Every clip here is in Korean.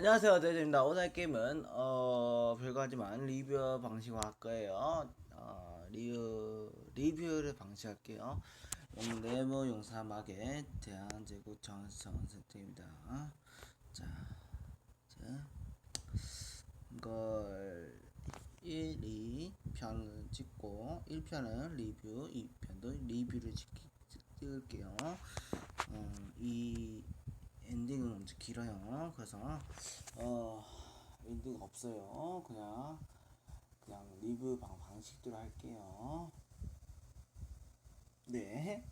안녕하세요. 대재입니다. 오늘 게임은 어 별거 하지만 리뷰 방식으로 할 거예요. 어, 리뷰 리뷰를 방식할게요. 네모 용사막의 대한제국 전선 선택입니다. 자, 자. 이걸 1, 2편 찍고 1편은 리뷰 2편도 리뷰를 찍, 찍을게요. 어, 이 엔딩은 엄청 길어요. 그래서 어 엔딩 없어요. 그냥 그냥 리뷰 방 방식대로 할게요. 네.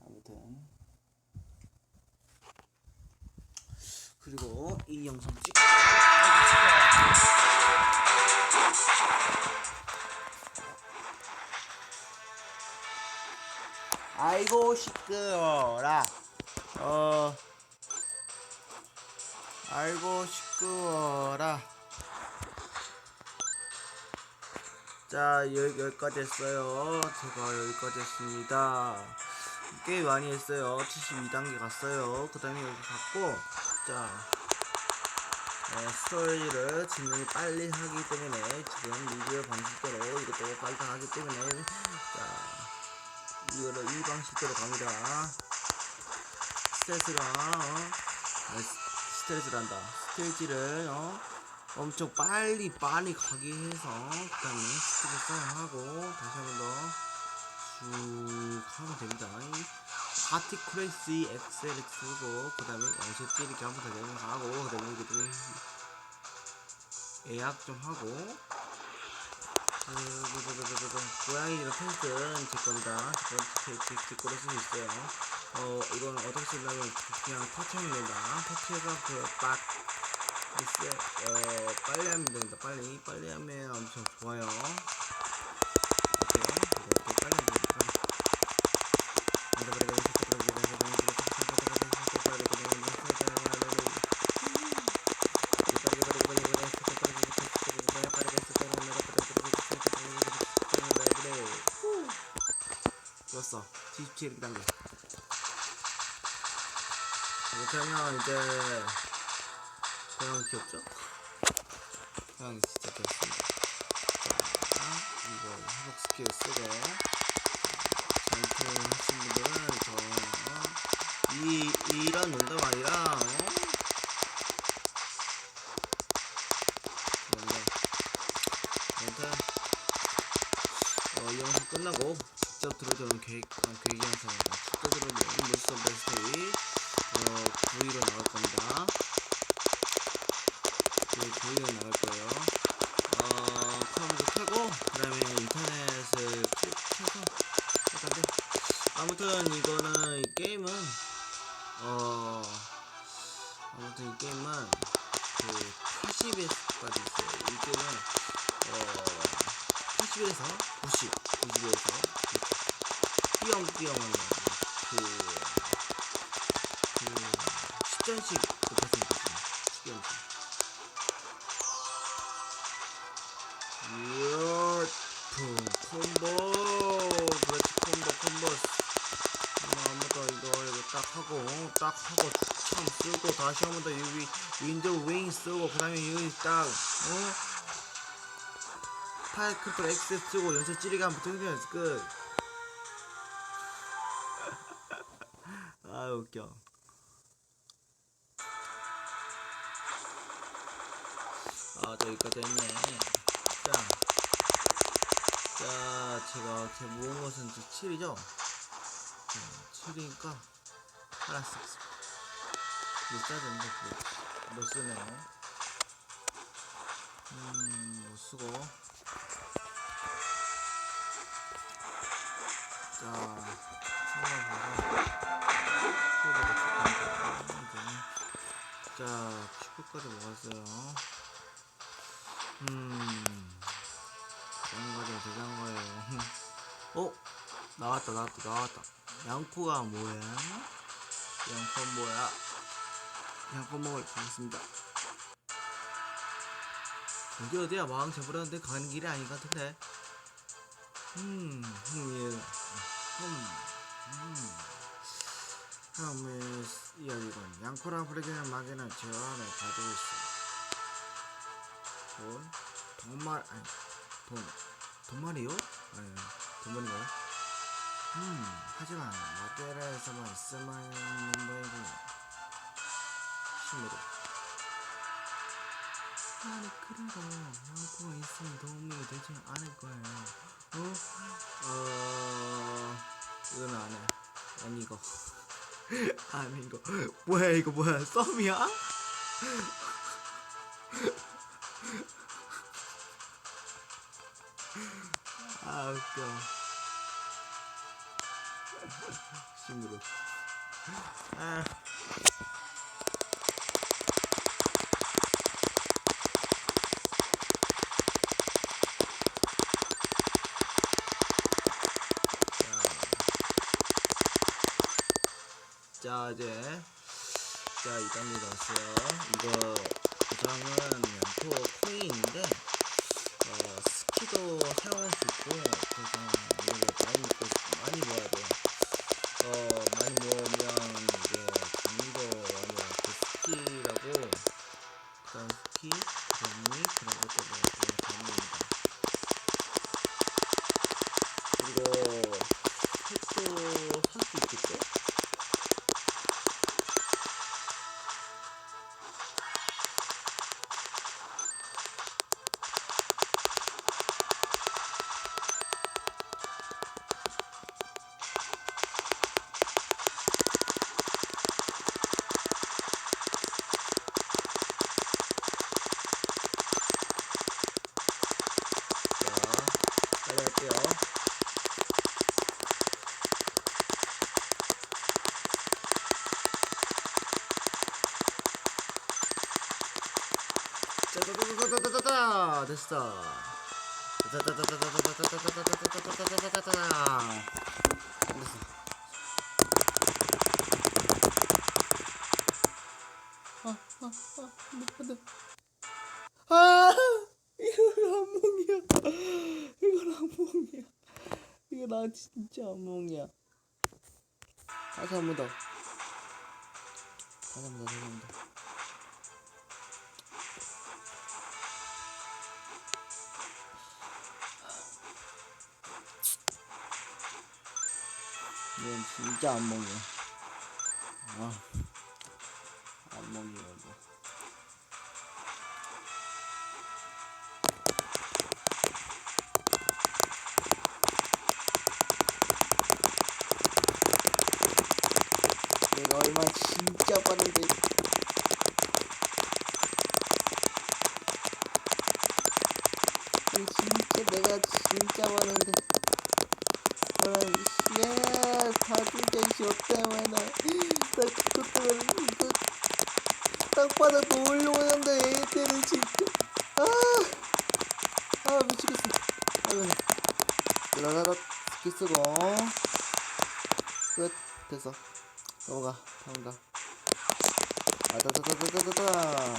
아무튼 그리고 이 영상 찍. 아이고 시끄러라. 어. 아이고 시끄러라. 자 여기, 여기까지 했어요. 제가 여기까지 했습니다. 꽤 많이 했어요. 72단계 갔어요. 그 다음에 여기 갔고 자 네, 스토리를 진행이 빨리 하기 때문에 지금 리뷰 방식대로 이것도 빨리 하기 때문에 자 이거를 이 방식대로 갑니다. 스탯이랑 어, 스테이지란다. 스테이지를 어, 엄청 빨리 빨리 가게 해서 그다음에 스테이지 하고 다시 한번 더쭉 하면 됩니다. 파티클래시 엑셀을 쓰고 그다음에 연습 찌르기 한번 더 내려가고 그다음에 예약 좀 하고 고양이랑 펜스는 제 겁니다. 제, 거로 쓸수 있어요. 어, 이건 어떻게 쓰냐면 그냥 터치하면 된다. 터치해서 그빡 어, 빨리 하면 된다. 빨리 빨리 하면 엄청 좋아요. 이렇게 이렇게 빨리 하면 된다. 좋았어. 77 단계. 이렇게 하면 이제 고양이 귀엽죠? 고양이 진짜 귀엽습니다. 자, 이거 회복 스킬 쓰고 장풍 하신 분들은 저 어? 이, 이런 농담 아니라 어? 그런데 아무튼 어, 이 영상 끝나고 직접 들어주는 계획, 어, 계획이 영상입니다. 직접 들어주는 물소 베스트이 어, 9위로 나갈 겁니다. 네, 9위로 나갈 거예요. 어, 컴퓨터 켜고, 그 다음에 인터넷을 할 건데, 아무튼 이거는, 이 게임은, 어, 아무튼 이 게임은, 그, 80에서까지 있어요. 이 게임은, 어, 80에서 90, 90에서 띄엄띄엄 하는 그, 그 10전씩 높였으면 다시 한 번 더 여기 윈도우 윙 쓰고 그 다음에 여기 딱 어? 파일 컨트롤 X 쓰고 연속 찌르기 한번 등등해서 끝 아 웃겨 아, 저 여기까지 했네. 자, 자, 제가 제 모은 것은 7이죠? 자, 7이니까 하나 씩. 못 써야 되는데. 못 쓰네. 음, 못 쓰고. 자. 자, 축구까지 먹었어요. 음, 대장 과자 대장 거예요. 어? 나왔다, 나왔다, 나왔다. 양코가 뭐야? 양코 뭐야? 양코 먹을 가겠습니다. 여기 어디야? 마음 잡으려는데 가는 길이 아닌 것 같은데. 음, 음, 예. 음, 음. 다음에 이어리건 양코랑 브레이크는 마개는 저 안에 가지고 있어. 돈, 돈말 아니 돈, 돈말이요? 아니 돈말인가요? 음, 하지만 마테라에서만 쓸만한 거이 고 힘으로. 아니 그래도 양코가 있으면 도움이 되지 않을 거예요. 어? 어, 이건 안 해. 아니 이거. 아니 이거 뭐야 이거 뭐야 썸이야? 아 웃겨 심으로 아 자 이제. 자 2단계 나왔어요 이거 구상은 양토 코인인데 어, 스키도 사용할 수 있고 그래서 이거 많이 먹고 많이 모아야 돼요 됐다 됐어 아 이건 악몽이야 이건 악몽이야 이거 나 진짜 악몽이야 다시 한 번더 다시 한 번 더 다시 한번더 진짜 안 먹네. 아, 안 먹네, 이거. 사진자 시었다면 나 그것 때문에 이거 땅바닥 놀려오는데 애들은 진짜 아 아 미치겠어. 아이고 라라라 스키 쓰고. 끝. 됐어. 넘어가. 다음 가 아다다다다다다다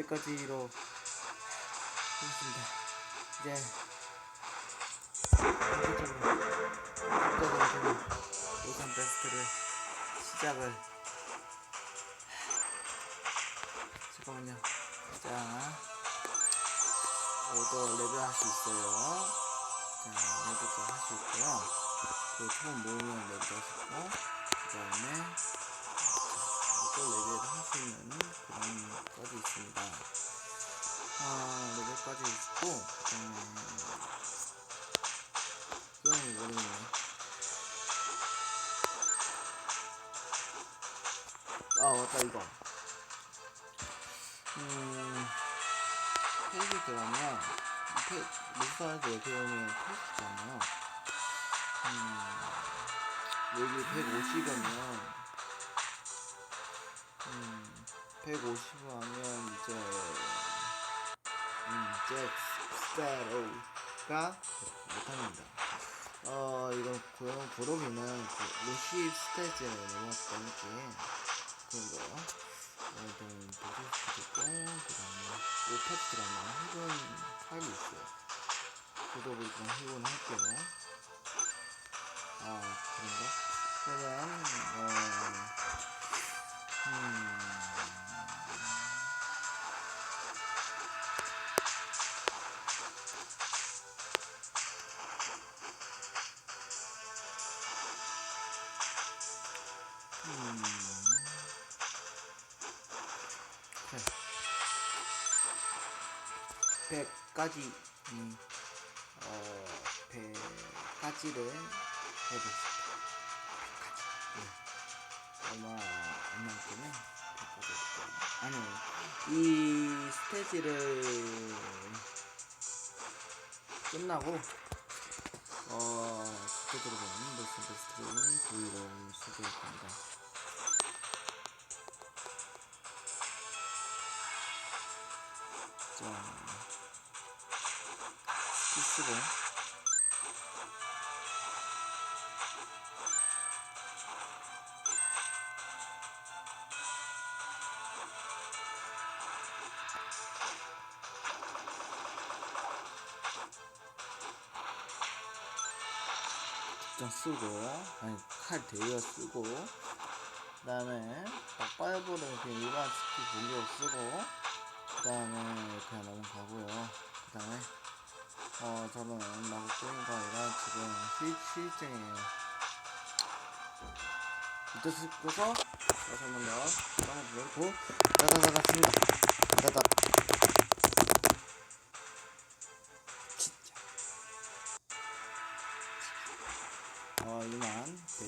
여기까지로 하겠습니다. 이제 본격적으로 본격적으로 우선 베스트를 시작을 잠깐만요. 자. 오더 레벨 할 수 있어요. 자, 레벨도 할 수 있고요. 그 처음 모으면 레벨 할수 있고, 그 다음에 또 레벨 할수 있는 그런 까지 있고, 그 다음에, 그건 모르겠네. 아, 맞다, 이거. 음, 페이지 들어가면, 페, 무사하게 여기 오면 페이지잖아요. 음, 여기 150이면, 음, 150 하면 이제, 음, 잭 스타로가 못합니다. 어, 이건 그, 그러기는 그 루시 스테이지에 넘었던 게, 그런 거. 일단 보고 있고, 그 다음에 오파트라는 해본 파일이 있어요. 그거 일단 해본 할게요. 아, 그런가? 그러면, 어, 음, 음, 그래. 100까지, 음, 어, 100까지를 해보겠습니다. 100까지. 예. 얼마 안 남기면 100까지 해볼게요. 아니, 이 스테이지를 끝나고, 어, 들어보면 베스트 베스트는 브이로그 있습니다. 직접 쓰고, 아니, 칼 대여 쓰고, 그 다음에, 막바이브는 그냥 일반 스킬 공격 쓰고, 그 다음에 이렇게 넘어가고요. 그 다음에, 어, 저는 마구 게임가 아니라 지금 스위치 중이에요. 이때 쓰고서, 다시 한번 더, 땅을 내고, 다다다다 칩니다. 다다.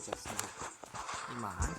어, 이만 되졌습니다. 이만. 짠.